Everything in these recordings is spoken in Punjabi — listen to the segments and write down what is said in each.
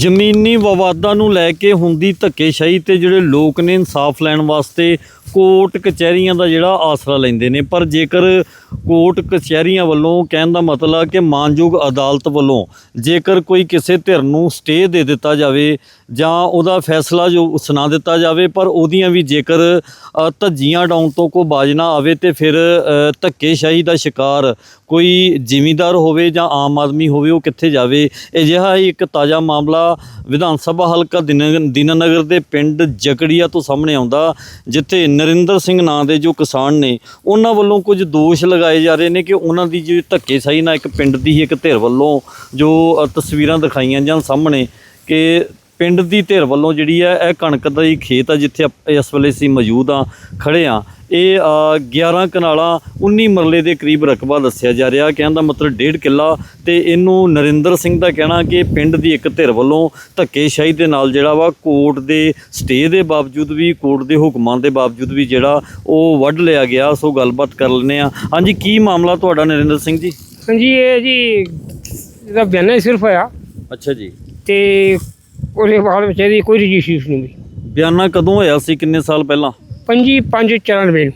ਜ਼ਮੀਨੀ ਵਿਵਾਦਾਂ ਨੂੰ ਲੈ ਕੇ ਹੁੰਦੀ ਧੱਕੇਸ਼ਾਹੀ ਤੇ ਜਿਹੜੇ ਲੋਕ ਨੇ ਇਨਸਾਫ ਲੈਣ ਵਾਸਤੇ ਕੋਰਟ ਕਚਹਿਰੀਆਂ ਦਾ ਜਿਹੜਾ ਆਸਰਾ ਲੈਂਦੇ ਨੇ, ਪਰ ਜੇਕਰ ਕੋਰਟ ਕਚਹਿਰੀਆਂ ਵੱਲੋਂ ਕਹਿਣ ਦਾ ਮਤਲਬ ਕਿ ਮਾਨਯੋਗ ਅਦਾਲਤ ਵੱਲੋਂ ਜੇਕਰ ਕੋਈ ਕਿਸੇ ਧਿਰ ਨੂੰ ਸਟੇ ਦੇ ਦਿੱਤਾ ਜਾਵੇ ਜਾਂ ਉਹਦਾ ਫੈਸਲਾ ਜੋ ਸੁਣਾ ਦਿੱਤਾ ਜਾਵੇ, ਪਰ ਉਹਦੀਆਂ ਵੀ ਜੇਕਰ ਧੱਜੀਆਂ ਡਾਉਣ ਤੋਂ ਕੋ ਬਾਜ ਨਾ ਆਵੇ ਤੇ ਫਿਰ ਧੱਕੇਸ਼ਾਹੀ ਦਾ ਸ਼ਿਕਾਰ ਕੋਈ ਜ਼ਿਮੀਂਦਾਰ ਹੋਵੇ ਜਾਂ ਆਮ ਆਦਮੀ ਹੋਵੇ, ਉਹ ਕਿੱਥੇ ਜਾਵੇ? ਅਜਿਹਾ ਹੀ ਇੱਕ ਤਾਜ਼ਾ ਮਾਮਲਾ ਵਿਧਾਨ ਸਭਾ ਹਲਕਾ ਦਿਨ, ਦੀਨਾਨਗਰ ਦੇ ਪਿੰਡ ਜਕੜੀਆ ਤੋਂ ਸਾਹਮਣੇ ਆਉਂਦਾ, ਜਿੱਥੇ ਨਰਿੰਦਰ ਸਿੰਘ ਨਾਂ ਦੇ ਜੋ ਕਿਸਾਨ ਨੇ, ਉਹਨਾਂ ਵੱਲੋਂ ਕੁਝ ਦੋਸ਼ ਲਗਾਏ ਜਾ ਰਹੇ ਨੇ ਕਿ ਉਹਨਾਂ ਦੀ ਜਿਹੜੀ ਧੱਕੇਸ਼ਾਹੀ ਨਾਲ ਇੱਕ ਪਿੰਡ ਦੀ ਹੀ ਇੱਕ ਧਿਰ ਵੱਲੋਂ ਜੋ ਤਸਵੀਰਾਂ ਦਿਖਾਈਆਂ ਜਾਂ ਸਾਹਮਣੇ ਕਿ ਪਿੰਡ ਦੀ ਧਿਰ ਵੱਲੋਂ ਜਿਹੜੀ ਹੈ, ਇਹ ਕਣਕ ਦਾ ਹੀ ਖੇਤ ਆ ਜਿੱਥੇ ਆਪ- ਇਸ ਵੇਲੇ ਅਸੀਂ ਮੌਜੂਦ ਆ ਖੜੇ ਆ ਇਹ ਅ, 11 ਕਨਾਲਾਂ 19 ਮਰਲੇ ਦੇ ਕਰੀਬ ਰਕਬਾ ਦੱਸਿਆ ਜਾ ਰਿਹਾ। ਕਹਿਣ ਦਾ ਮਤਲਬ ਡੇਢ ਕਿੱਲਾ ਤੇ ਇਹਨੂੰ ਨਰਿੰਦਰ ਸਿੰਘ ਦਾ ਕਹਿਣਾ ਕਿ ਪਿੰਡ ਦੀ ਇੱਕ ਧਿਰ ਵੱਲੋਂ ਧੱਕੇਸ਼ਾਹੀ ਦੇ ਨਾਲ ਜਿਹੜਾ ਵਾ ਕੋਰਟ ਦੇ ਸਟੇ ਦੇ ਬਾਵਜੂਦ ਵੀ ਕੋਰਟ ਦੇ ਹੁਕਮਾਂ ਦੇ ਬਾਵਜੂਦ ਵੀ ਜਿਹੜਾ ਉਹ ਵੱਢ ਲਿਆ ਗਿਆ। ਸੋ ਗੱਲਬਾਤ ਕਰ ਲੈਂਦੇ ਆ ਹਾਂਜੀ ਕੀ ਮਾਮਲਾ ਤੁਹਾਡਾ ਨਰਿੰਦਰ ਸਿੰਘ ਜੀ? ਹਾਂਜੀ ਇਹ ਜੀ ਇਹਦਾ ਬਿਆਨਾ ਹੀ ਸਿਰਫ ਹੋਇਆ। ਅੱਛਾ ਜੀ। ਤੇ ਉਹਦੇ ਬਾਅਦ ਵਿੱਚ ਇਹਦੀ ਕੋਈ ਰਜਿਸਟ੍ਰੇਸ਼ਨ ਨਹੀਂ ਬਿਆਨਾ ਕਦੋਂ ਹੋਇਆ ਸੀ? ਕਿੰਨੇ ਸਾਲ ਪਹਿਲਾਂ? ਪੰਜੀ 5 94 ਨੂੰ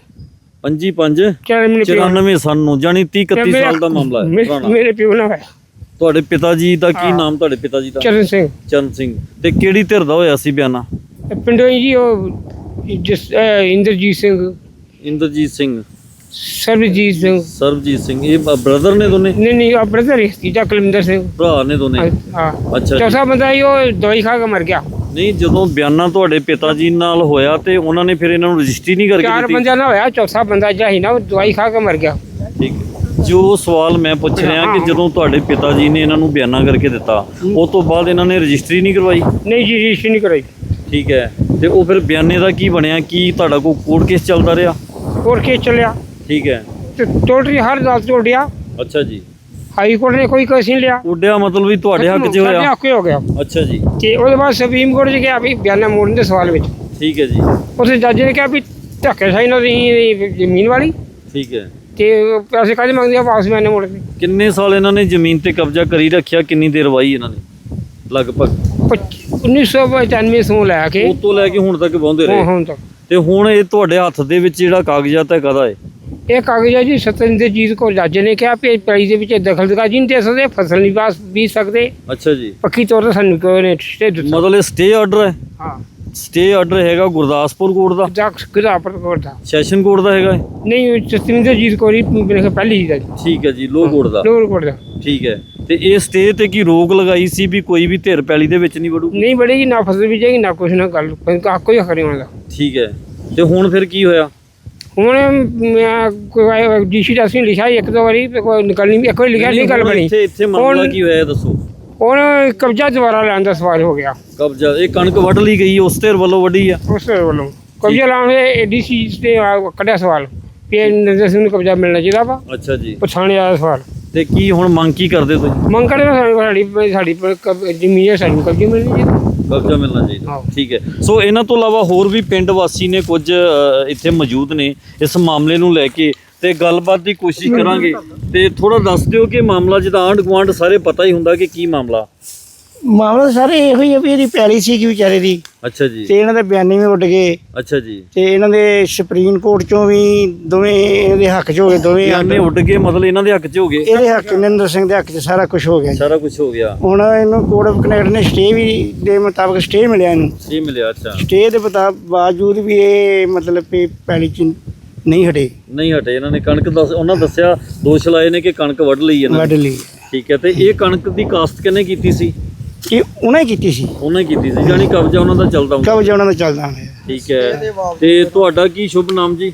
25 5 94 ਨੂੰ ਪਿਓ- 94 ਸਨ ਨੂੰ ਜਾਨੀ 30 31 ਮੇਰਾ- ਸਾਲ ਦਾ ਮਾਮਲਾ ਹੈ ਮੇ- ਪੁਰਾਣਾ। ਮੇਰੇ ਪਿਓ ਨਾਲ ਹੋਇਆ ਤੁਹਾਡੇ ਪਿਤਾ ਜੀ ਦਾ ਕੀ ਹਾਂ। ਨਾਮ ਤੁਹਾਡੇ ਪਿਤਾ ਜੀ ਦਾ? ਚਰਨ ਸਿੰਘ। ਚਰਨ ਸਿੰਘ। ਤੇ ਕਿਹੜੀ ਧਿਰ ਦਾ ਹੋਇਆ ਸੀ ਬਿਆਨਾ? ਇਹ ਪਿੰਡੋਂ ਹੀ ਜੀ ਉਹ ਜਿਸ ਅਹ ਇੰਦਰਜੀਤ ਸਿੰਘ। ਇੰਦਰਜੀਤ ਸਿੰਘ। ਸਰਬਜੀਤ ਸਿੰਘ। ਸਰਬਜੀਤ ਸਿੰਘ। ਇਹ ਬ੍ਰਦਰ ਨੇ ਦੋਨੇ? ਨਹੀਂ ਨਹੀਂ ਆ ਬ੍ਰਦਰ ਹੀ ਤੀਜਾ ਕੁਲਵਿੰਦਰ ਸਿੰਘ। ਭਰਾ ਨੇ ਦੋਨੇ? ਹਾਂ। ਅੱਛਾ ਜੀ। ਚੌਥਾ ਬੰਦਾ ਉਹ ਦਵਾਈ ਖਾ ਕੇ ਮਰ ਗਿਆ। ਨਹੀਂ ਜਦੋਂ ਬਿਆਨਾ ਤੁਹਾਡੇ ਪਿਤਾ ਜੀ ਨਾਲ ਹੋਇਆ ਤੇ ਉਹਨਾਂ ਨੇ ਫਿਰ ਇਹਨਾਂ ਨੂੰ ਰਜਿਸਟਰੀ ਨਹੀਂ ਕਰਕੇ ਚਾਰ ਦਿੱਤੀ? ਬੰਦਿਆਂ ਨਾਲ ਹੋਇਆ ਚੌਥਾ ਬੰਦਾ ਜਿਹੜਾ ਸੀ ਨਾ ਉਹ ਦਵਾਈ ਖਾ ਕੇ ਮਰ ਗਿਆ। ਠੀਕ ਜੋ ਸਵਾਲ ਮੈਂ ਪੁੱਛ ਰਿਹਾ ਕਿ। ਜਦੋਂ ਤੁਹਾਡੇ ਪਿਤਾ ਜੀ ਨੇ ਇਹਨਾਂ ਨੂੰ ਬਿਆਨਾ ਕਰਕੇ ਦਿੱਤਾ ਉਸ ਤੋਂ ਬਾਅਦ ਇਹਨਾਂ ਨੇ ਰਜਿਸਟਰੀ ਨਹੀਂ ਕਰਵਾਈ? ਨਹੀਂ ਜੀ ਰਜਿਸਟਰੀ ਨਹੀਂ ਕਰਾਈ। ਠੀਕ ਹੈ। ਤੇ ਉਹ ਫਿਰ ਬਿਆਨੇ ਦਾ ਕੀ ਬਣਿਆ? ਕੀ ਤੁਹਾਡਾ ਕੋਈ ਕੋਰਟ ਕੇਸ ਚੱਲਦਾ ਰਿਹਾ? ਹੋਰ ਕੇਸ ਚੱਲਿਆ। ਠੀਕ ਹੈ। ਤੇ ਟੋਟਲੀ ਹਰ ਅਦਾਲਤ ਤੋਂ ਉੱਡਿਆ ਅੱਛਾ ਜੀ। ਹਾਈ ਕੋਰਟ ਨੇ ਕੋਈ ਕੇਸ ਨਹੀਂ ਲਿਆ। ਉੱਡਿਆ ਮਤਲਬ ਵੀ ਤੁਹਾਡੇ ਹੱਕ 'ਚ ਸਾਡੇ ਹੋਇਆ? ਹੱਕ ਹੋ ਗਿਆ। ਅੱਛਾ ਜੀ। ਤੇ ਉਹਦੇ ਬਾਅਦ ਸੁਪਰੀਮ ਕੋਰਟ 'ਚ ਗਿਆ ਵੀ ਬਿਆਨਾ ਮੋੜਨ ਦੇ ਸਵਾਲ ਵਿੱਚ। ਠੀਕ ਹੈ ਜੀ। ਉੱਥੇ ਜੱਜ ਨੇ ਕਿਹਾ ਵੀ ਧੱਕੇ ਸਾਈ ਨਾਲ ਤੁਸੀਂ ਜ਼ਮੀਨ ਵਾਲੀ। ਠੀਕ ਹੈ। ਤੇ ਪੈਸੇ ਕਾਹਦੇ ਮੰਗਦੇ ਆ? ਵਾਪਸ ਬਿਆਨਾ ਮੋੜ ਕੇ। ਕਿੰਨੇ ਸਾਲ ਇਹਨਾਂ ਨੇ ਜ਼ਮੀਨ ਤੇ ਕਬਜ਼ਾ ਕਰੀ ਰੱਖਿਆ? ਕਿੰਨੀ ਦੇਰ ਵਾਈ ਇਹਨਾਂ ਨੇ? ਲਗਭਗ। ਪੱਚ- 1995 ਤੋਂ ਲੈ ਕੇ ਤੋਂ ਲੈ ਕੇ ਹੁਣ ਤੱਕ ਹੁਣ ਰਹੇ। ਹੁਣ ਤੱਕ। ਤੇ ਹੁਣ ਇਹ ਤੁਹਾਡੇ ਹੱਥ ਦੇ ਵਿੱਚ ਜਿਹੜਾ ਕਾਗਜ਼ਾਤ ਹੈ ਕਦਾ ਹੈ? ਇਹ ਕਾਗਜ਼ ਹੈ ਜੀ ਸਤਿੰਦਰਜੀਤ ਕੋ ਜੱਜ ਨੇ ਕਿਹਾ ਵੀ ਪੈਲੀ ਦੇ ਵਿੱਚ ਦਖਲਅੰਦਾਜ਼ੀ ਨਹੀਂ ਦੇ ਸਕਦੇ ਫਸਲ ਨਹੀਂ ਬਾਸ ਬੀਜ ਸਕਦੇ। ਅੱਛਾ ਜੀ। ਪੱਕੀ ਤੌਰ ਤੇ ਸਾਨੂੰ ਕੋਈ ਨੇ ਸਟੇ ਦਿੱਤਾ? ਮਤਲਬ ਇਹ ਸਟੇ ਆਰਡਰ ਹੈ? ਹਾਂ। ਸਟੇ ਆਰਡਰ ਹੈਗਾ ਗੁਰਦਾਸਪੁਰ ਕੋਰਟ ਦਾ? ਜੱਜ ਗੁਰਦਾਪੁਰ ਕੋਰਟ ਦਾ। ਸੈਸ਼ਨ ਕੋਰਟ ਦਾ ਹੈਗਾ ਇਹ? ਨਹੀਂ ਸਤਿੰਦਰਜੀਤ ਕੋ ਨਹੀਂ ਮੇਰੇ ਪਹਿਲੀ ਹੀ ਦਾ ਜੀ। ਠੀਕ ਹੈ ਜੀ ਲੋਹ ਕੋਰਟ ਦਾ। ਲੋਰ ਕੋਰਟ ਦਾ। ਠੀਕ ਹੈ। ਤੇ ਇਹ ਸਟੇ ਤੇ ਕੀ ਰੋਕ ਲਗਾਈ ਸੀ ਵੀ ਕੋਈ ਵੀ ਧਿਰ ਪੈਲੀ ਦੇ ਵਿੱਚ ਨਹੀਂ ਵੜੂ ਨਹੀਂ ਬੜੇਗੀ ਨਾ ਫਸਲ ਬੀਜੇਗੀ ਨਾ ਕੁਛ ਨਾ ਗੱਲ ਕੋਈ ਕੋਈ ਨਹੀਂ ਹੁੰਦਾ ਠੀਕ ਹੈ। ਤੇ ਹੁਣ ਫਿਰ ਕੀ ਹੋਇਆ? ਹੁਣ ਮੈਂ ਕੋਈ ਡੀਸੀ ਦਾ ਅਸੀਂ ਲਿਖਿਆ ਇੱਕ ਦੋ ਵਾਰੀ ਤੇ ਕੋਈ ਨਿਕਲ ਨਹੀਂ ਇੱਕ ਵਾਰੀ ਲਿਖਿਆ ਨਹੀਂ ਗੱਲ ਬਣੀ। ਇੱਥੇ ਇੱਥੇ ਮਾਮਲਾ ਹੁਣ- ਕੀ ਹੋਇਆ ਇਹ ਦੱਸੋ। ਹੁਣ ਕਬਜ਼ਾ ਦੁਬਾਰਾ ਲੈਣ ਦਾ ਸਵਾਲ ਹੋ ਗਿਆ। ਕਬਜ਼ਾ ਇਹ ਕਣਕ ਵੱਢ ਲਈ ਗਈ ਉਸ ਧਿਰ ਵੱਲੋਂ ਵੱਢੀ ਆ। ਉਸ ਵੱਲੋਂ। ਕਬਜ਼ਾ ਲਾਉਣ ਦੇ ਡੀਸੀ ਤੇ ਆ ਕੱਢਿਆ ਸਵਾਲ। ਵੀ ਇਹ ਨਰਿੰਦਰ ਸਿੰਘ ਨੂੰ ਕਬਜ਼ਾ ਮਿਲਣਾ ਚਾਹੀਦਾ ਵਾ। ਅੱਛਾ ਜੀ। ਪਛਾਣੇ ਆਇਆ ਸਵਾਲ। ਤੇ ਕੀ ਹੁਣ ਮੰਗ ਕੀ ਕਰਦੇ ਤੁਸੀਂ? ਮੰਗ ਕਰਦੇ ਹਾਂ ਸਾਡੀ ਸਾਡੀ ਸਾਡੀ ਪਰ ਕਬ- ਜ਼ਮੀਨ ਹੈ ਸਾਨੂੰ ਕਬਜ਼ਾ ਮਿਲਣੀ ਚਾਹੀਦਾ। ਕਬਜ਼ਾ ਮਿਲਣਾ ਚਾਹੀਦਾ। ਠੀਕ ਹੈ। ਸੋ ਇਹਨਾਂ ਤੋਂ ਇਲਾਵਾ ਹੋਰ ਵੀ ਪਿੰਡ ਵਾਸੀ ਨੇ ਕੁਝ ਇੱਥੇ ਮੌਜੂਦ ਨੇ ਇਸ ਮਾਮਲੇ ਨੂੰ ਲੈ ਕੇ ਤੇ ਗੱਲਬਾਤ ਦੀ ਕੋਸ਼ਿਸ਼ ਕਰਾਂਗੇ। ਤੇ ਥੋੜਾ ਦੱਸ ਦਿਓ ਕਿ ਮਾਮਲਾ ਜਿਹਦਾ ਆਂਢ ਗੁਆਂਢ ਸਾਰੇ ਪਤਾ ਹੀ ਹੁੰਦਾ ਕਿ ਕੀ ਮਾਮਲਾ। ਮਾਮਲਾ ਸਾਰੇ ਇਹੋ ਹੀ ਆ ਵੀ ਇਹਦੀ ਪੈਲੀ ਸੀ ਕਿ ਵਿਚਾਰੇ ਦੀ। ਅੱਛਾ ਜੀ। ਤੇ ਇਹਨਾਂ ਦੇ ਬਿਆਨੀ ਵੀ ਉੱਡ ਗਏ। ਅੱਛਾ ਜੀ। ਤੇ ਇਹਨਾਂ ਦੇ ਸੁਪਰੀਮ ਕੋਰਟ ਚੋਂ ਵੀ ਦੋਵੇਂ ਇਹਦੇ ਹੱਕ 'ਚ ਹੋ ਗਏ ਦੋਵੇਂ ਬਿਆਨੇ ਉੱਡ ਗਏ ਮਤਲਬ ਇਹਨਾਂ ਦੇ ਹੱਕ 'ਚ ਹੋ ਗਏ। ਇਹਦੇ ਹੱਕ ਨਰਿੰਦਰ ਸਿੰਘ ਦੇ ਹੱਕ 'ਚ ਸਾਰਾ ਕੁਝ ਹੋ ਗਿਆ ਜੀ। ਸਾਰਾ ਕੁਝ ਹੋ ਗਿਆ। ਹੁਣ ਇਹਨੂੰ ਕੋਰਟ ਆਫ ਕਨੈਕਟ ਨੇ ਸਟੇ ਵੀ ਦੇ ਮੁਤਾਬਕ ਸਟੇ ਮਿਲਿਆ ਇਹਨੂੰ। ਜੀ ਮਿਲਿਆ ਅੱਛਾ। ਸਟੇ ਦੇ ਬਾਵਜੂਦ ਵੀ ਇਹ ਮਤਲਬ ਕਿ ਪੈਲੀ 'ਚ ਨਹੀਂ ਹਟੇ। ਨਹੀਂ ਹਟੇ ਇਹਨਾਂ ਨੇ ਕਣਕ ਦੱਸ ਉਹਨਾਂ ਦੱਸਿਆ ਦੋਸ਼ ਲਾਏ ਨੇ ਕਿ ਕਣਕ ਵੱਢ ਲਈ ਇਹਨਾਂ ਵੱਢ ਲਈ। ਠੀਕ ਹੈ ਤੇ ਇਹ ਕਣਕ ਦੀ ਕਾਸਤ ਕਿਹਨੇ ਕੀਤੀ ਸੀ? ਕਿ ਉਹਨਾਂ ਹੀ ਕੀਤੀ ਸੀ? ਉਹਨੇ ਕੀਤੀ ਸੀ ਜਾਨੀ ਕਬਜ਼ਾ ਉਹਨਾਂ ਦਾ ਚੱਲਦਾ ਹੁੰਦਾ। ਕਬਜ਼ਾ ਉਹਨਾਂ ਦਾ ਚੱਲਦਾ ਹੋਇਆ ਠੀਕ ਹੈ। ਤੇ ਤੁਹਾਡਾ ਕੀ ਸ਼ੁਭ ਨਾਮ ਜੀ?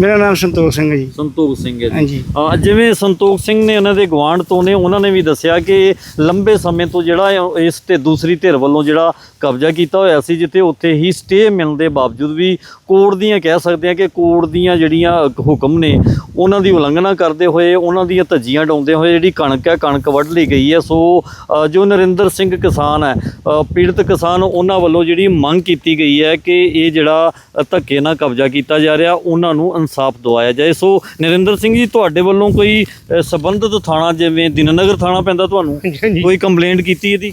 ਮੇਰਾ ਨਾਮ ਸੰਤੋਖ ਸਿੰਘ ਹੈ ਜੀ। ਸੰਤੋਖ ਸਿੰਘ ਹੈ ਜੀ। ਹਾਂਜੀ। ਹਾਂ ਜਿਵੇਂ ਸੰਤੋਖ ਸਿੰਘ ਨੇ ਉਹਨਾਂ ਦੇ ਗਵਾਂਢ ਤੋਂ ਨੇ ਉਹਨਾਂ ਨੇ ਵੀ ਦੱਸਿਆ ਕਿ ਲੰਬੇ ਸਮੇਂ ਤੋਂ ਜਿਹੜਾ ਇਸ ਤੇ ਦੂਸਰੀ ਧਿਰ ਵੱਲੋਂ ਜਿਹੜਾ ਕਬਜ਼ਾ ਕੀਤਾ ਹੋਇਆ ਸੀ ਜਿੱਥੇ ਉੱਥੇ ਹੀ ਸਟੇ ਮਿਲਣ ਦੇ ਬਾਵਜੂਦ ਵੀ ਕੋਰਟ ਦੀਆਂ ਕਹਿ ਸਕਦੇ ਆ ਕਿ ਕੋਰਟ ਦੀਆਂ ਜਿਹੜੀਆਂ ਹੁਕਮ ਨੇ ਉਹਨਾਂ ਦੀ ਉਲੰਘਣਾ ਕਰਦੇ ਹੋਏ ਉਹਨਾਂ ਦੀਆਂ ਧੱਜੀਆਂ ਡਾਉਂਦੇ ਹੋਏ ਜਿਹੜੀ ਕਣਕ ਹੈ ਕਣਕ ਵੱਢ ਲਈ ਗਈ ਹੈ। ਸੋ ਅ, ਜੋ ਨਰਿੰਦਰ ਸਿੰਘ ਕਿਸਾਨ ਹੈ ਅ, ਪੀੜਤ ਕਿਸਾਨ ਉਹਨਾਂ ਵੱਲੋਂ ਜਿਹੜੀ ਮੰਗ ਕੀਤੀ ਗਈ ਹੈ ਕਿ ਇਹ ਜਿਹੜਾ ਅ, ਧੱਕੇ ਨਾਲ ਕਬਜ਼ਾ ਕੀਤਾ ਜਾ ਰਿਹਾ ਉਹਨਾਂ ਨੂੰ ਇਨਸਾਫ ਦਿਵਾਇਆ ਜਾਏ। ਸੋ ਨਰਿੰਦਰ ਸਿੰਘ ਜੀ ਤੁਹਾਡੇ ਵੱਲੋਂ ਕੋਈ ਸੰਬੰਧਿਤ ਥਾਣਾ ਜਿਵੇਂ ਦਿਨਨਗਰ ਥਾਣਾ ਪੈਂਦਾ ਤੁਹਾਨੂੰ? ਹਾਂਜੀ ਕੋਈ ਕੰਪਲੇਂਟ ਕੀਤੀ ਇਹਦੀ?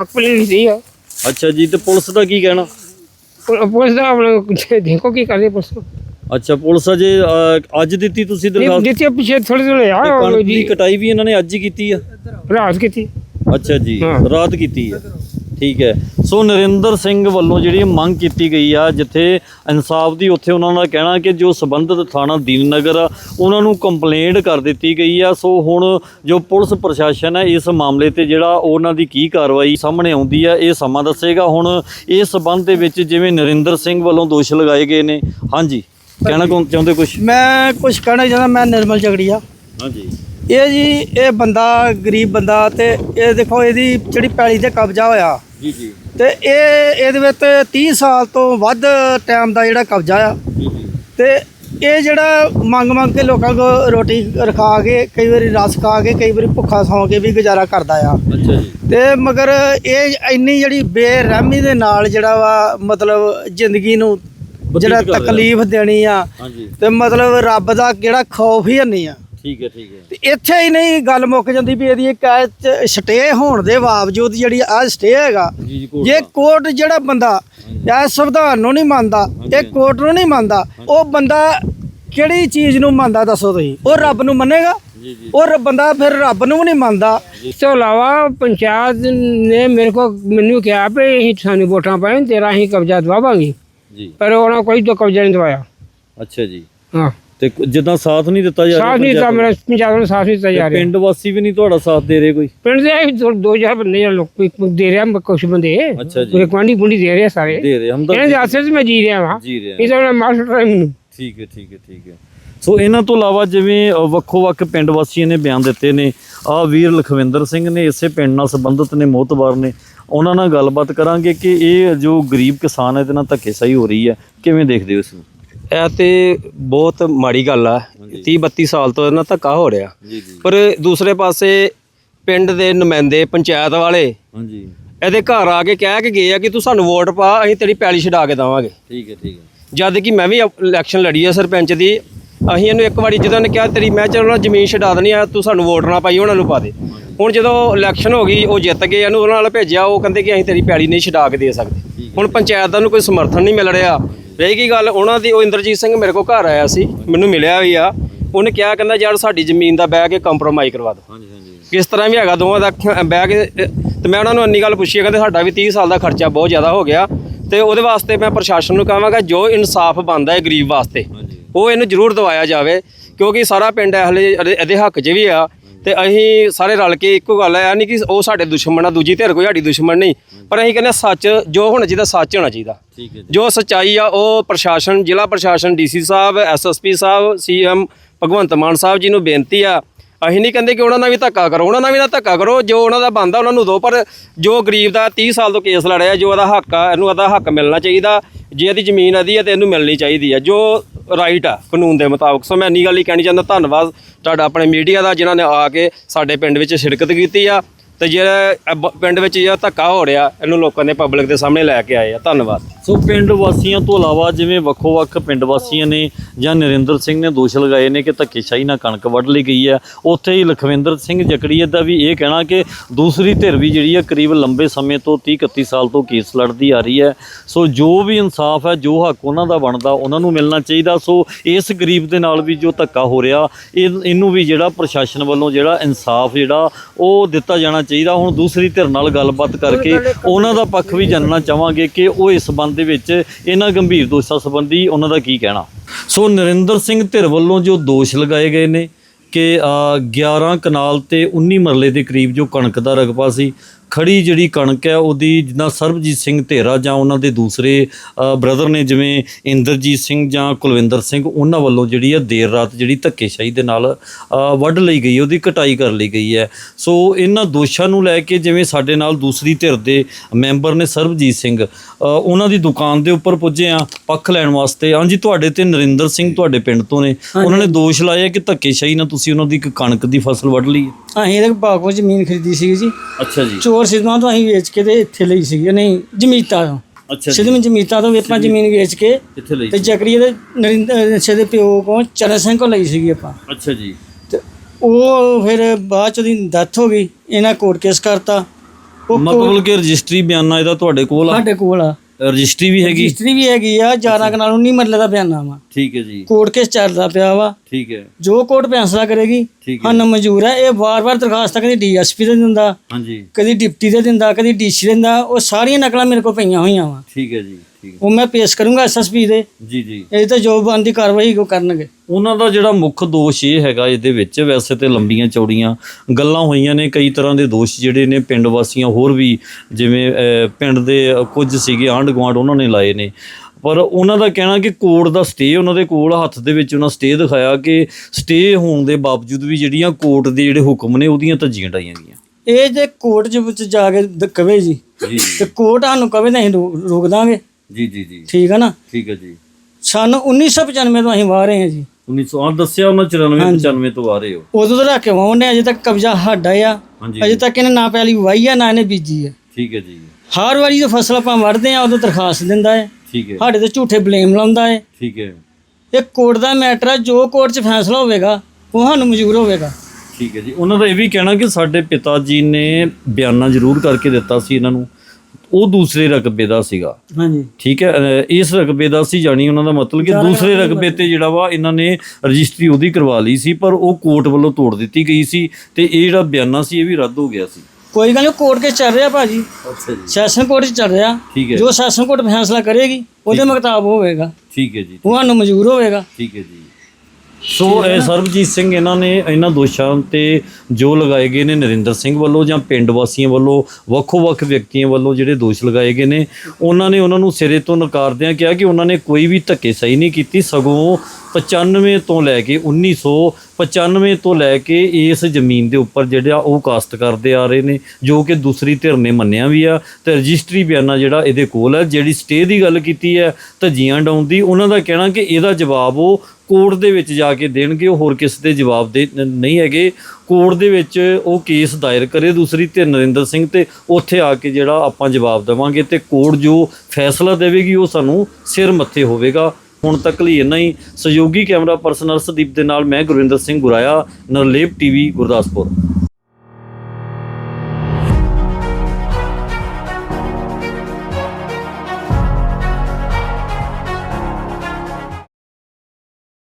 ਹੱਕ ਪੁਲਿਸ ਦੀ ਆ। ਅੱਛਾ ਜੀ ਤੇ ਪੁਲਿਸ ਦਾ ਕੀ ਕਹਿਣਾ? ਪੁ- ਪੁਲਿਸ ਦਾ ਆਪਣਾ ਦੇਖੋ ਕੀ ਕਰਦੇ ਪੁਲਿਸ। ਅੱਛਾ ਪੁਲਿਸ ਅਜੇ ਅ, ਅੱਜ ਦਿੱਤੀ ਤੁਸੀਂ ਦਰਖਾਸਤ? ਜਿੱਥੇ ਪਿੱਛੇ ਥੋੜੇ ਥੋੜੇ ਤੇ ਆ ਕਣਕ ਦੀ ਜੀ। ਕਟਾਈ ਵੀ ਇਹਨਾਂ ਨੇ ਅੱਜ ਹੀ ਕੀਤੀ ਆ? ਰਾਤ ਕੀਤੀ। ਅੱਛਾ ਜੀ ਹਾਂ। ਰਾਤ ਕੀਤੀ ਹੈ ਠੀਕ ਹੈ। ਸੋ ਨਰਿੰਦਰ ਸਿੰਘ ਵੱਲੋਂ ਜਿਹੜੀ ਮੰਗ ਕੀਤੀ ਗਈ ਆ ਜਿੱਥੇ ਇਨਸਾਫ ਦੀ ਉੱਥੇ ਉਹਨਾਂ ਦਾ ਕਹਿਣਾ ਕਿ ਜੋ ਸਬੰਧਤ ਥਾਣਾ ਦੀਨਨਗਰ ਆ ਉਹਨਾਂ ਨੂੰ ਕੰਪਲੇਂਟ ਕਰ ਦਿੱਤੀ ਗਈ ਆ। ਸੋ ਹੁਣ ਜੋ ਪੁਲਿਸ ਪ੍ਰਸ਼ਾਸਨ ਹੈ ਇਸ ਮਾਮਲੇ ਤੇ ਜਿਹੜਾ ਉਹਨਾਂ ਦੀ ਕੀ ਕਾਰਵਾਈ ਸਾਹਮਣੇ ਆਉਂਦੀ ਆ ਇਹ ਸਮਾਂ ਦੱਸੇਗਾ। ਹੁਣ ਇਸ ਸਬੰਧ ਦੇ ਵਿੱਚ ਜਿਵੇਂ ਨਰਿੰਦਰ ਸਿੰਘ ਵੱਲੋਂ ਦੋਸ਼ ਲਗਾਏ ਗਏ ਨੇ। ਹਾਂਜੀ ਕਹਿਣਾ ਚਾਹੁੰਦੇ ਕੁਝ ਮੈਂ ਕੁਝ ਕਹਿਣਾ ਚਾਹੁੰਦਾ ਮੈਂ ਨਿਰਮਲ ਜਗੜੀਆ ਹਾਂਜੀ। ਇਹ ਜੀ ਇਹ ਬੰਦਾ ਗਰੀਬ ਬੰਦਾ ਤੇ ਇਹ ਦੇਖੋ ਇਹਦੀ ਜਿਹੜੀ ਪੈਲੀ ਤੇ ਕਬਜ਼ਾ ਹੋਇਆ। ਜੀ ਜੀ। ਤੇ ਇਹ ਇਹਦੇ ਵਿੱਚ 30 ਸਾਲ ਤੋਂ ਵੱਧ ਟਾਈਮ ਦਾ ਜਿਹੜਾ ਕਬਜ਼ਾ ਆ। ਜੀ ਜੀ। ਤੇ ਇਹ ਜਿਹੜਾ ਮੰਗ ਮੰਗ ਕੇ ਲੋਕਾਂ ਕੋ ਰੋਟੀ ਰਖਾ ਕੇ ਕਈ ਵਾਰੀ ਰਸ ਖਾ ਕੇ ਕਈ ਵਾਰੀ ਭੁੱਖਾ ਸੌਂ ਕੇ ਵੀ ਗੁਜ਼ਾਰਾ ਕਰਦਾ ਆ। ਅੱਛਾ ਜੀ। ਤੇ ਮਗਰ ਇਹ ਇੰਨੀ ਜਿਹੜੀ ਬੇਰਹਿਮੀ ਦੇ ਨਾਲ ਜਿਹੜਾ ਵਾ ਮਤਲਬ ਜ਼ਿੰਦਗੀ ਨੂੰ ਜਿਹੜਾ। ਤਕਲੀਫ ਦੇਣੀ ਆ ਤੇ ਮਤਲਬ ਰੱਬ ਦਾ ਕਿਹੜਾ ਖੌਫ ਹੀ ਨਹੀਂ ਆ। ਠੀਕ ਹੈ ਠੀਕ ਹੈ। ਤੇ ਇੱਥੇ ਹੀ ਨਹੀਂ ਗੱਲ ਮੁੱਕ ਜਾਂਦੀ ਵੀ ਇਹਦੀ ਇੱਕ ਸਟੇ ਹੋਣ ਦੇ ਬਾਵਜੂਦ ਜਿਹੜੀ ਆ ਸਟੇ ਹੈਗਾ। ਜੀ ਜੀ ਕੋਲ ਜੇ ਕੋਰਟ ਜਿਹੜਾ ਬੰਦਾ ਇਹ ਸੰਵਿਧਾਨ ਨੂੰ ਨਹੀਂ ਮੰਨਦਾ ਇਹ ਕੋਰਟ ਨੂੰ ਨਹੀਂ ਮੰਨਦਾ ਉਹ ਬੰਦਾ ਕਿਹੜੀ ਚੀਜ਼ ਨੂੰ ਮੰਨਦਾ ਦੱਸੋ ਤੁਸੀਂ? ਉਹ ਰੱਬ ਨੂੰ ਮੰਨੇਗਾ? ਜੀ ਜੀ। ਉਹ ਰ- ਬੰਦਾ ਫਿਰ ਰੱਬ ਨੂੰ ਵੀ ਨਹੀਂ ਮੰਨਦਾ। ਇਸ ਤੋਂ ਇਲਾਵਾ ਪੰਚਾਇਤ ਨੇ ਮੇਰੇ ਕੋ ਮੈਨੂੰ ਕਿਹਾ ਵੀ ਅਸੀਂ ਸਾਨੂੰ ਵੋਟਾਂ ਪਾਏ ਤੇਰਾ ਅਸੀਂ ਕਬਜ਼ਾ ਦਵਾਵਾਂਗੇ। ਜੀ। ਪਰ ਉਹਨਾਂ ਕੋਈ ਤਾਂ ਕਬਜ਼ਾ ਨਹੀਂ ਦਵਾਇਆ। ਅੱਛਾ ਜੀ। ਹਾਂ। ਤੇ ਜਿੱਦਾਂ ਸਾਥ ਨਹੀਂ ਦਿੱਤਾ ਜਾ ਸਾਥ ਨਹੀਂ ਦਿੱਤਾ ਮੇਰਾ ਪੰਚਾਇਤ ਨੂੰ ਸਾਥ ਨਹੀਂ ਦਿੱਤਾ ਜਾ ਰਿਹਾ। ਪਿੰਡ ਵਾਸੀ ਵੀ ਨਹੀਂ ਤੁਹਾਡਾ ਸਾਥ ਦੇ ਰਹੇ ਕੋਈ? ਪਿੰਡ ਦੇ ਆਏ ਦੋ ਦੋ ਹਜ਼ਾਰ ਬੰਦੇ ਆ ਲੋਕ ਦੇ ਰਿਹਾ ਕੁਛ ਬੰਦੇ। ਅੱਛਾ ਜੀ। ਪੁੰਡੀ ਦੇ ਰਹੇ ਸਾਰੇ। ਦੇ ਰਹੇ ਹਮਦਰ ਇਹਨਾਂ ਦੇ ਆਸਰੇ ਮੈਂ ਜੀ ਰਿਹਾ ਵਾਂ। ਜੀ ਰਹੇ। ਇਸ ਮਾਸਟਰ ਹੈ ਠੀਕ ਹੈ ਠੀਕ ਹੈ ਠੀਕ ਹੈ। ਸੋ ਇਹਨਾਂ ਤੋਂ ਇਲਾਵਾ ਜਿਵੇਂ ਅ, ਵੱਖੋ-ਵੱਖ ਪਿੰਡ ਵਾਸੀਆਂ ਨੇ ਬਿਆਨ ਦਿੱਤੇ ਨੇ ਆ ਵੀਰ ਲਖਵਿੰਦਰ ਸਿੰਘ ਨੇ ਇਸੇ ਪਿੰਡ ਨਾਲ ਸੰਬੰਧਿਤ ਨੇ ਮੋਤਬਾਰ ਨੇ। ਉਹਨਾਂ ਨਾਲ ਗੱਲਬਾਤ ਕਰਾਂਗੇ ਕਿ ਇਹ ਜੋ ਗਰੀਬ ਕਿਸਾਨ ਹੈ ਇਹਦੇ ਨਾਲ ਧੱਕੇਸ਼ਾਹੀ ਹੋ ਰਹੀ ਹੈ। ਕਿਵੇਂ ਦੇਖਦੇ ਹੋ ਇਸ ਨੂੰ? ਇਹ ਤੇ ਬਹੁਤ ਮਾੜੀ ਗੱਲ ਆ। 30 32 ਸਾਲ ਤੋਂ ਇਹਨਾਂ ਧੱਕਾ ਹੋ ਰਿਹਾ। ਪਰ ਦੂਸਰੇ ਪਾਸੇ ਪਿੰਡ ਦੇ ਨੁਮਾਇੰਦੇ ਪੰਚਾਇਤ ਵਾਲੇ ਹਾਂਜੀ। ਇਹਦੇ ਘਰ ਆ ਕੇ ਕਹਿ ਕੇ ਗਏ ਆ ਕਿ ਤੂੰ ਸਾਨੂੰ ਵੋਟ ਪਾ ਅਸੀਂ ਤੇਰੀ ਪੈਲੀ ਛਡਾ ਕੇ ਦੇਵਾਂਗੇ। ਠੀਕ ਹੈ ਠੀਕ ਹੈ। ਜਦ ਕਿ ਮੈਂ ਵੀ ਇਲੈਕਸ਼ਨ ਲੜੀ ਆ ਸਰਪੰਚ ਦੀ। ਅਸੀਂ ਇਹਨੂੰ ਇੱਕ ਵਾਰੀ ਜਦੋਂ ਨੇ ਕਿਹਾ ਤੇਰੀ ਮੈਂ ਚਲੋ ਜ਼ਮੀਨ ਛਡਾ ਦੇਣੀ ਆ ਤੂੰ ਸਾਨੂੰ ਵੋਟ ਨਾ ਪਾਈ ਉਹਨਾਂ ਨੂੰ ਪਾ ਦੇ। ਹੁਣ ਜਦੋਂ ਇਲੈਕਸ਼ਨ ਹੋ ਗਈ ਉਹ ਜਿੱਤ ਗਏ ਇਹਨੂੰ ਉਹਨਾਂ ਨਾਲ ਭੇਜਿਆ ਉਹ ਕਹਿੰਦੇ ਕਿ ਅਸੀਂ ਤੇਰੀ ਪੈਲੀ ਨਹੀਂ ਛਡਾ ਕੇ ਦੇ ਸਕਦੇ। ਹੁਣ ਪੰਚਾਇਤ ਦਾ ਨੂੰ ਕੋਈ ਸਮਰਥਨ ਨਹੀਂ ਮਿਲ ਰਿਹਾ। ਰਹੀ ਕੀ ਗੱਲ? ਉਹਨਾਂ ਦੀ ਉਹ ਇੰਦਰਜੀਤ ਸਿੰਘ ਮੇਰੇ ਕੋਲ ਘਰ ਆਇਆ ਸੀ ਮੈਨੂੰ ਮਿਲਿਆ ਵੀ ਆ। ਉਹਨੇ ਕਿਹਾ ਕਹਿੰਦਾ ਯਾਰ ਸਾਡੀ ਜ਼ਮੀਨ ਦਾ ਬਹਿ ਕੇ ਕੰਪਰੋਮਾਈਜ਼ ਕਰਵਾ ਦਿਓ ਹਾਂਜੀ ਹਾਂਜੀ। ਕਿਸ ਤਰ੍ਹਾਂ ਵੀ ਹੈਗਾ ਦੋਵਾਂ ਦਾ ਬਹਿ ਕੇ ਤੇ ਮੈਂ ਉਹਨਾਂ ਨੂੰ ਇੰਨੀ ਗੱਲ ਪੁੱਛੀ ਕਹਿੰਦੇ ਸਾਡਾ ਵੀ 30 ਸਾਲ ਦਾ ਖਰਚਾ ਬਹੁਤ ਜ਼ਿਆਦਾ ਹੋ ਗਿਆ। ਤੇ ਉਹਦੇ ਵਾਸਤੇ ਮੈਂ ਪ੍ਰਸ਼ਾਸਨ ਨੂੰ ਕਹਾਂਗਾ ਜੋ ਇਨਸਾਫ ਬਣਦਾ ਹੈ ਗਰੀਬ ਵਾਸਤੇ ਉਹ ਇਹਨੂੰ ਜ਼ਰੂਰ ਦਵਾਇਆ ਜਾਵੇ। ਕਿਉਂਕਿ ਸਾਰਾ ਪਿੰਡ ਇਹਲੇ ਇਹਦੇ ਹੱਕ 'ਚ ਵੀ ਆ। ਤੇ ਅਸੀਂ ਸਾਰੇ ਰਲ ਕੇ ਇੱਕੋ ਗੱਲ ਹੈ ਨਹੀਂ ਕਿ ਉਹ ਸਾਡੇ ਦੁਸ਼ਮਣ ਆ ਦੂਜੀ ਧਿਰ ਕੋਈ ਸਾਡੀ ਦੁਸ਼ਮਣ ਨਹੀਂ। ਪਰ ਅਸੀਂ ਕਹਿੰਦੇ ਸੱਚ ਜੋ ਹੋਣਾ ਚਾਹੀਦਾ ਸੱਚ ਹੋਣਾ ਚਾਹੀਦਾ। ਠੀਕ ਹੈ ਜੀ। ਸੱਚਾਈ ਆ ਉਹ ਪ੍ਰਸ਼ਾਸਨ ਜ਼ਿਲ੍ਹਾ ਪ੍ਰਸ਼ਾਸਨ ਡੀਸੀ ਸਾਹਿਬ ਐਸਐਸਪੀ ਸਾਹਿਬ ਸੀਐਮ ਭਗਵੰਤ ਮਾਨ ਸਾਹਿਬ ਜੀ ਨੂੰ ਬੇਨਤੀ ਆ। ਅਸੀਂ ਨਹੀਂ ਕਹਿੰਦੇ ਕਿ ਉਹਨਾਂ ਨਾਲ ਵੀ ਧੱਕਾ ਕਰੋ ਉਹਨਾਂ ਨਾਲ ਵੀ ਨਾ ਧੱਕਾ ਕਰੋ ਜੋ ਉਹਨਾਂ ਦਾ ਬੰਦਾ ਉਹਨਾਂ ਨੂੰ ਦਿਓ ਪਰ ਜੋ ਗਰੀਬ ਦਾ 30 ਸਾਲ ਤੋਂ ਕੇਸ ਲੜਿਆ ਜੋ ਉਹਦਾ ਹੱਕ ਆ ਇਹਨੂੰ ਉਹਦਾ ਹੱਕ ਮਿਲਣਾ ਚਾਹੀਦਾ। ਜੇ ਇਹਦੀ ਜ਼ਮੀਨ ਇਹਦੀ ਹੈ ਤੇ ਇਹਨੂੰ ਮਿਲਣੀ ਚਾਹੀਦੀ ਆ। ਜੋ ਰਾਈਟ ਆ, ਕਾਨੂੰਨ ਦੇ ਮੁਤਾਬਕ। ਸੋ ਮੈਂ ਇੰਨੀ ਗੱਲ ਹੀ ਕਹਿਣੀ ਚਾਹੁੰਦਾ, ਧੰਨਵਾਦ ਤੁਹਾਡਾ ਆਪਣੇ ਮੀਡੀਆ ਦਾ, ਜਿਨ੍ਹਾਂ ਨੇ ਆ ਕੇ ਸਾਡੇ ਪਿੰਡ ਵਿੱਚ ਸ਼ਿਰਕਤ ਕੀਤੀ ਆ। ਤੇ ਜਿਹੜਾ ਬ- ਪਿੰਡ ਵਿੱਚ ਜਿਹੜਾ ਧੱਕਾ ਹੋ ਰਿਹਾ, ਇਹਨੂੰ ਲੋਕਾਂ ਨੇ ਪਬਲਿਕ ਦੇ ਸਾਹਮਣੇ ਲੈ ਕੇ ਆਏ ਆ। ਧੰਨਵਾਦ। ਸੋ ਪਿੰਡ ਵਾਸੀਆਂ ਤੋਂ ਇਲਾਵਾ ਜਿਵੇਂ ਵੱਖੋ-ਵੱਖ ਪਿੰਡ ਵਾਸੀਆਂ ਨੇ ਜਾਂ ਨਰਿੰਦਰ ਸਿੰਘ ਨੇ ਦੋਸ਼ ਲਗਾਏ ਨੇ ਕਿ ਧੱਕੇਸ਼ਾਹੀ ਨਾਲ ਕਣਕ ਵੱਢ ਲਈ ਗਈ ਹੈ, ਉੱਥੇ ਹੀ ਲਖਵਿੰਦਰ ਸਿੰਘ ਜਕੜੀਏ ਦਾ ਵੀ ਇਹ ਕਹਿਣਾ ਕਿ ਦੂਸਰੀ ਧਿਰ ਵੀ ਜਿਹੜੀ ਹੈ ਕਰੀਬ ਲੰਬੇ ਸਮੇਂ ਤੋਂ 30 31 ਸਾਲ ਤੋਂ ਕੇਸ ਲੜਦੀ ਆ ਰਹੀ ਹੈ। ਸੋ ਜੋ ਵੀ ਇਨਸਾਫ ਹੈ, ਜੋ ਹੱਕ ਉਹਨਾਂ ਦਾ ਬਣਦਾ, ਉਹਨਾਂ ਨੂੰ ਮਿਲਣਾ ਚਾਹੀਦਾ। ਸੋ ਇਸ ਗਰੀਬ ਦੇ ਨਾਲ ਵੀ ਜੋ ਧੱਕਾ ਹੋ ਰਿਹਾ, ਇਹ, ਇਹਨੂੰ ਵੀ ਜਿਹੜਾ ਪ੍ਰਸ਼ਾਸਨ ਵੱਲੋਂ ਜਿਹੜਾ ਇਨਸਾਫ ਜਿਹੜਾ, ਉਹ ਦਿੱਤਾ ਜਾਣਾ ਚਾਹੀਦਾ ਹੁਣ ਦੂਸਰੀ ਧਿਰ ਨਾਲ ਗੱਲਬਾਤ ਕਰਕੇ ਉਹਨਾਂ ਦਾ ਪੱਖ ਵੀ ਜਾਣਨਾ ਚਾਹਾਂਗੇ ਕਿ ਉਹ ਇਸ ਸੰਬੰਧ ਦੇ ਵਿੱਚ ਇਹਨਾਂ ਗੰਭੀਰ ਦੋਸ਼ਾਂ ਸੰਬੰਧੀ ਉਹਨਾਂ ਦਾ ਕੀ ਕਹਿਣਾ। ਸੋ ਨਰਿੰਦਰ ਸਿੰਘ ਧਿਰ ਵੱਲੋਂ ਜੋ ਦੋਸ਼ ਲਗਾਏ ਗਏ ਨੇ ਕਿ ਅ, 11 ਕਨਾਲ ਤੇ 19 ਮਰਲੇ ਦੇ ਕਰੀਬ ਜੋ ਕਣਕ ਦਾ ਰਕਬਾ ਸੀ ਖੜੀ ਜਿਹੜੀ ਕਣਕ ਹੈ ਉਹਦੀ ਜਿੱਦਾਂ ਸਰਬਜੀਤ ਸਿੰਘ ਧੇਰਾ ਜਾਂ ਉਹਨਾਂ ਦੇ ਦੂਸਰੇ ਬ੍ਰਦਰ ਨੇ ਜਿਵੇਂ ਇੰਦਰਜੀਤ ਸਿੰਘ ਜਾਂ ਕੁਲਵਿੰਦਰ ਸਿੰਘ ਉਹਨਾਂ ਵੱਲੋਂ ਜਿਹੜੀ ਹੈ ਦੇਰ ਰਾਤ ਜਿਹੜੀ ਧੱਕੇਸ਼ਾਹੀ ਦੇ ਨਾਲ ਵੱਢ ਲਈ ਗਈ ਉਹਦੀ ਕਟਾਈ ਕਰ ਲਈ ਗਈ ਹੈ। ਸੋ ਇਹਨਾਂ ਦੋਸ਼ਾਂ ਨੂੰ ਲੈ ਕੇ ਜਿਵੇਂ ਸਾਡੇ ਨਾਲ ਦੂਸਰੀ ਧਿਰ ਦੇ ਮੈਂਬਰ ਨੇ ਸਰਬਜੀਤ ਸਿੰਘ ਉਹਨਾਂ ਦੀ ਦੁਕਾਨ ਦੇ ਉੱਪਰ ਪੁੱਜੇ ਆ ਪੱਖ ਲੈਣ ਵਾਸਤੇ। ਹਾਂਜੀ ਤੁਹਾਡੇ ਤੇ ਨਰਿੰਦਰ ਸਿੰਘ ਤੁਹਾਡੇ ਪਿੰਡ ਤੋਂ ਨੇ। ਉਹਨਾਂ ਨੇ ਦੋਸ਼ ਲਾਇਆ ਕਿ ਧੱਕੇਸ਼ਾਹੀ ਨਾਲ ਤੁਸੀਂ ਉਹਨਾਂ ਦੀ ਇੱਕ ਕਣਕ ਦੀ ਫਸਲ ਵੱਢ ਲਈ ਅਸੀਂ ਇਹਦੇ ਬਾਗੋਂ ਜ਼ਮੀਨ ਖਰੀਦੀ ਸੀਗੀ ਜੀ। ਅੱਛਾ ਜੀ। ਚੋਰ ਸਿੱਧਵਾਂ ਤੋਂ ਅਸੀਂ ਵੇਚ ਕੇ ਤੇ ਇੱਥੇ ਲਈ ਸੀਗੀ ਨਹੀਂ ਜਮੀਤਾ ਤੋਂ। ਅੱਛਾ ਜੀ। ਸਿੱਧਵੀਂ ਜਮੀਤਾ ਤੋਂ ਵੀ ਆਪਾਂ ਜ਼ਮੀਨ ਵੇਚ ਕੇ ਕਿੱਥੇ ਲਈ ਤੇ ਜਕਰੀਏ ਦੇ ਨਰਿੰਦਰ ਅੱਛੇ ਦੇ ਪਿਓ ਕੋਲ ਚਰਨ ਸਿੰਘ ਕੋਲ ਲਈ ਸੀਗੀ ਆਪਾਂ। ਅੱਛਾ ਜੀ। ਤੇ ਉਹ ਫਿਰ ਬਾਅਦ ਚ ਉਹਦੀ ਡੈਥ ਹੋ ਗਈ ਇਹਨਾਂ ਕੋਰਟ ਕੇਸ ਕਰਤਾ। ਉਹ ਮਤਲਬ ਕਿ ਰਜਿਸਟਰੀ ਬਿਆਨਾ ਇਹਦਾ ਤੁਹਾਡੇ ਕੋਲ ਆ? ਸਾਡੇ ਕੋਲ ਆ। ਰਜਿਸਟਰੀ ਵੀ ਹੈਗੀ? ਰਜਿਸਟਰੀ ਵੀ ਹੈਗੀ ਆ 11 ਕਨਾਲ 19 ਮਰਲੇ ਦਾ ਬਿਆਨਾ ਵਾ। ਠੀਕ ਹੈ ਜੀ। ਕੋਰਟ ਕੇਸ ਚੱਲਦਾ ਪਿਆ ਵਾ। ਠੀਕ ਹੈ। ਜੋ ਕੋਰਟ ਫੈਸਲਾ ਕਰੇਗੀ ਠੀਕ ਹੈ। ਸਾਨੂੰ ਮਨਜ਼ੂਰ ਹੈ। ਇਹ ਵਾਰ-ਵਾਰ ਦਰਖਾਸਤਾਂ ਕਦੀ ਡੀਐਸਪੀ ਦੇ ਦਿੰਦਾ ਹਾਂਜੀ। ਕਦੀ ਡਿਪਟੀ ਦੇ ਦਿੰਦਾ ਕਦੀ ਡੀਸੀ ਦੇ ਦਿੰਦਾ ਉਹ ਸਾਰੀਆਂ ਨਕਲਾਂ ਮੇਰੇ ਕੋਲ ਪਈਆਂ ਹੋਈਆਂ ਵਾ। ਠੀਕ ਹੈ ਜੀ ਠੀਕ ਹੈ। ਉਹ ਮੈਂ ਪੇਸ਼ ਕਰੂੰਗਾ ਐਸਐਸਪੀ ਦੇ। ਜੀ ਜੀ। ਇਹ ਤਾਂ ਜੋ ਬੰਦੀ ਕਾਰਵਾਈ ਉਹ ਕਰਨਗੇ। ਉਹਨਾਂ ਦਾ ਜਿਹੜਾ ਮੁੱਖ ਦੋਸ਼ ਇਹ ਹੈਗਾ ਇਹਦੇ ਵਿੱਚ ਵੈਸੇ ਤੇ ਲੰਬੀਆਂ ਚੌੜੀਆਂ ਗੱਲਾਂ ਹੋਈਆਂ ਨੇ। ਕਈ ਤਰ੍ਹਾਂ ਦੇ ਦੋਸ਼ ਜਿਹੜੇ ਨੇ ਪਿੰਡ ਵਾਸੀਆਂ ਹੋਰ ਵੀ ਜਿਵੇਂ ਅਹ, ਪਿੰਡ ਦੇ ਕੁਝ ਸੀਗੇ ਆਂਢ ਗੁਆਂਢ ਉਹਨਾਂ ਨੇ ਲਾਏ ਨੇ। ਪਰ ਉਹਨਾਂ ਦਾ ਕਹਿਣਾ ਕਿ ਕੋਰਟ ਦਾ ਸਟੇ ਉਹਨਾਂ ਦੇ ਕੋਲ ਹੱਥ ਦੇ ਵਿੱਚ ਉਹਨਾਂ ਸਟੇ ਦਿਖਾਇਆ ਕਿ ਸਟੇ ਹੋਣ ਦੇ ਬਾਵਜੂਦ ਵੀ ਜਿਹੜੀਆਂ ਕੋਰਟ ਦੇ ਜਿਹੜੇ ਹੁਕਮ ਨੇ ਉਹਦੀਆਂ ਧੱਜੀਆਂ ਡਾਈਆਂ ਗਈਆਂ। ਇਹ ਜੇ ਕੋਰਟ ਦੇ ਵਿੱਚ ਜਾ ਕੇ ਦ- ਕਵੇ ਜੀ ਜੀ। ਤੇ ਕੋਰਟ ਸਾਨੂੰ ਕਵੇ ਰੋ- ਰੋਕ ਦਾਂਗੇ। ਜੀ ਜੀ ਜੀ। ਠੀਕ ਹੈ ਨਾ? ਠੀਕ ਹੈ ਜੀ। ਸਾਨੂੰ 1995 ਤੋਂ ਅਸੀਂ ਵਾਹ ਰਹੇ ਹਾਂ ਜੀ। 1900 ਆਹ ਦੱਸਿਆ ਉਹਨਾਂ 94 95 ਤੋਂ ਆ ਰਹੇ ਹੋ। ਉਦੋਂ ਤੋਂ ਰੱਖ ਕੇ ਵਾਹੁੰਦੇ ਅਜੇ ਤੱਕ ਕਬਜ਼ਾ ਸਾਡਾ ਆ। ਹਾਂਜੀ ਅਜੇ ਤੱਕ ਇਹਨੇ ਨਾ ਪਹਿਲੀ ਵਾਈ ਆ ਨਾ ਇਹਨੇ ਬੀਜੀ ਆ। ਠੀਕ ਹੈ ਜੀ। ਹਰ ਵਾਰੀ ਜੋ ਫਸਲ ਆਪਾਂ ਵੜਦੇ ਆ ਉਦੋਂ ਦਰਖਾਸਤ ਦਿੰਦਾ ਹੈ। ਠੀਕ ਹੈ। ਸਾਡੇ ਤੇ ਝੂਠੇ ਬਲੇਮ ਲਾਉਂਦਾ ਹੈ ਠੀਕ ਹੈ। ਇਹ ਕੋਰਟ ਦਾ ਮੈਟਰ ਆ ਜੋ ਕੋਰਟ 'ਚ ਫੈਸਲਾ ਹੋਵੇਗਾ ਉਹ ਸਾਨੂੰ ਮਨਜ਼ੂਰ ਹੋਵੇਗਾ। ਠੀਕ ਹੈ ਜੀ। ਉਹਨਾਂ ਦਾ ਇਹ ਵੀ ਕਹਿਣਾ ਕਿ ਸਾਡੇ ਪਿਤਾ ਜੀ ਨੇ ਬਿਆਨਾ ਜ਼ਰੂਰ ਕਰਕੇ ਦਿੱਤਾ ਸੀ ਇਹਨਾਂ ਨੂੰ। ਉਹ ਦੂਸਰੇ ਰਕਬੇ ਦਾ ਸੀਗਾ। ਹਾਂਜੀ। ਠੀਕ ਹੈ। ਅਹ ਇਸ ਰਕਬੇ ਦਾ ਸੀ ਜਾਣੀ ਉਹਨਾਂ ਦਾ ਮਤਲਬ ਕਿ ਦੂਸਰੇ ਰਕਬੇ ਤੇ ਜਿਹੜਾ ਵਾ ਇਹਨਾਂ ਨੇ ਰਜਿਸਟਰੀ ਉਹਦੀ ਕਰਵਾ ਲਈ ਸੀ ਪਰ ਉਹ ਕੋਰਟ ਵੱਲੋਂ ਤੋੜ ਦਿੱਤੀ ਗਈ ਸੀ ਤੇ ਇਹ ਜਿਹੜਾ ਬਿਆਨਾ ਸੀ ਇਹ ਵੀ ਰੱਦ ਹੋ ਗਿਆ ਸੀ। ਕੋਈ ਗੱਲ ਨਹੀਂ ਕੋਰਟ ਕੇ ਚੱਲ ਰਿਹਾ ਭਾਜੀ। ਅੱਛਾ ਜੀ। ਸੈਸ਼ਨ ਕੋਰਟ 'ਚ ਚੱਲ ਰਿਹਾ। ਠੀਕ ਹੈ ਜੋ ਸੈਸ਼ਨ ਕੋਰਟ ਫੈਸਲਾ ਕਰੇਗੀ ਉਹਦੇ ਮੁਤਾਬਕ ਹੋਵੇਗਾ। ਠੀਕ ਹੈ ਜੀ ਉਹ ਸਾਨੂੰ ਮਨਜ਼ੂਰ ਹੋਵੇਗਾ। ਠੀਕ ਹੈ ਜੀ। ਸੋ ਇਹ ਸਰਬਜੀਤ ਸਿੰਘ ਇਹਨਾਂ ਨੇ ਇਹਨਾਂ ਦੋਸ਼ਾਂ ਤੇ ਜੋ ਲਗਾਏ ਗਏ ਨੇ ਨਰਿੰਦਰ ਸਿੰਘ ਵੱਲੋਂ ਜਾਂ ਪਿੰਡ ਵਾਸੀਆਂ ਵੱਲੋਂ ਵੱਖੋ-ਵੱਖ ਵਿਅਕਤੀਆਂ ਵੱਲੋਂ ਜਿਹੜੇ ਦੋਸ਼ ਲਗਾਏ ਗਏ ਨੇ ਉਹਨਾਂ ਨੇ ਉਹਨਾਂ ਨੂੰ ਸਿਰੇ ਤੋਂ ਨਕਾਰਦਿਆਂ ਕਿਹਾ ਕਿ ਉਹਨਾਂ ਨੇ ਕੋਈ ਵੀ ਧੱਕੇਸ਼ਾਹੀ ਨਹੀਂ ਕੀਤੀ ਸਗੋਂ 95 ਤੋਂ ਲੈ ਕੇ 1995 ਤੋਂ ਲੈ ਕੇ ਇਸ ਜ਼ਮੀਨ ਦੇ ਉੱਪਰ ਜਿਹੜਾ ਉਹ ਕਾਸਤ ਕਰਦੇ ਆ ਰਹੇ ਨੇ ਜੋ ਕਿ ਦੂਸਰੀ ਧਿਰ ਨੇ ਮੰਨਿਆ ਵੀ ਆ। ਤੇ ਰਜਿਸਟਰੀ ਬਿਆਨਾ ਜਿਹੜਾ ਇਹਦੇ ਕੋਲ ਹੈ ਜਿਹੜੀ ਸਟੇ ਦੀ ਗੱਲ ਕੀਤੀ ਹੈ ਧੱਜੀਆਂ ਡਾਉਣ ਦੀ ਉਹਨਾਂ ਦਾ ਕਹਿਣਾ ਕਿ ਇਹਦਾ ਜਵਾਬ ਉਹ ਕੋਰਟ ਦੇ ਵਿੱਚ ਜਾ ਕੇ ਦੇਣਗੇ, ਉਹ ਹੋਰ ਕਿਸੇ ਦੇ ਜਵਾਬ ਦੇ ਨਹੀਂ ਹੈਗੇ। ਕੋਰਟ ਦੇ ਵਿੱਚ ਉਹ ਕੇਸ ਦਾਇਰ ਕਰੇ, ਦੂਸਰੀ ਧਿਰ ਨਰਿੰਦਰ ਸਿੰਘ ਤੇ ਉੱਥੇ ਆ ਕੇ ਜਿਹੜਾ ਆਪਾਂ ਜਵਾਬ ਦੇਵਾਂਗੇ ਤੇ ਕੋਰਟ ਜੋ ਫੈਸਲਾ ਦੇਵੇਗੀ, ਉਹ ਸਾਨੂੰ ਸਿਰ ਮੱਥੇ ਹੋਵੇਗਾ। ਹੁਣ ਤੱਕ ਲਈ ਇੰਨਾ ਹੀ। ਸਹਿਯੋਗੀ ਕੈਮਰਾ ਪਰਸਨ ਅਰਸ਼ਦੀਪ ਦੇ ਨਾਲ ਮੈਂ ਗੁਰਵਿੰਦਰ ਸਿੰਘ ਗੁਰਾਇਆ, ਨਰਲੇਪ ਟੀਵੀ, ਗੁਰਦਾਸਪੁਰ।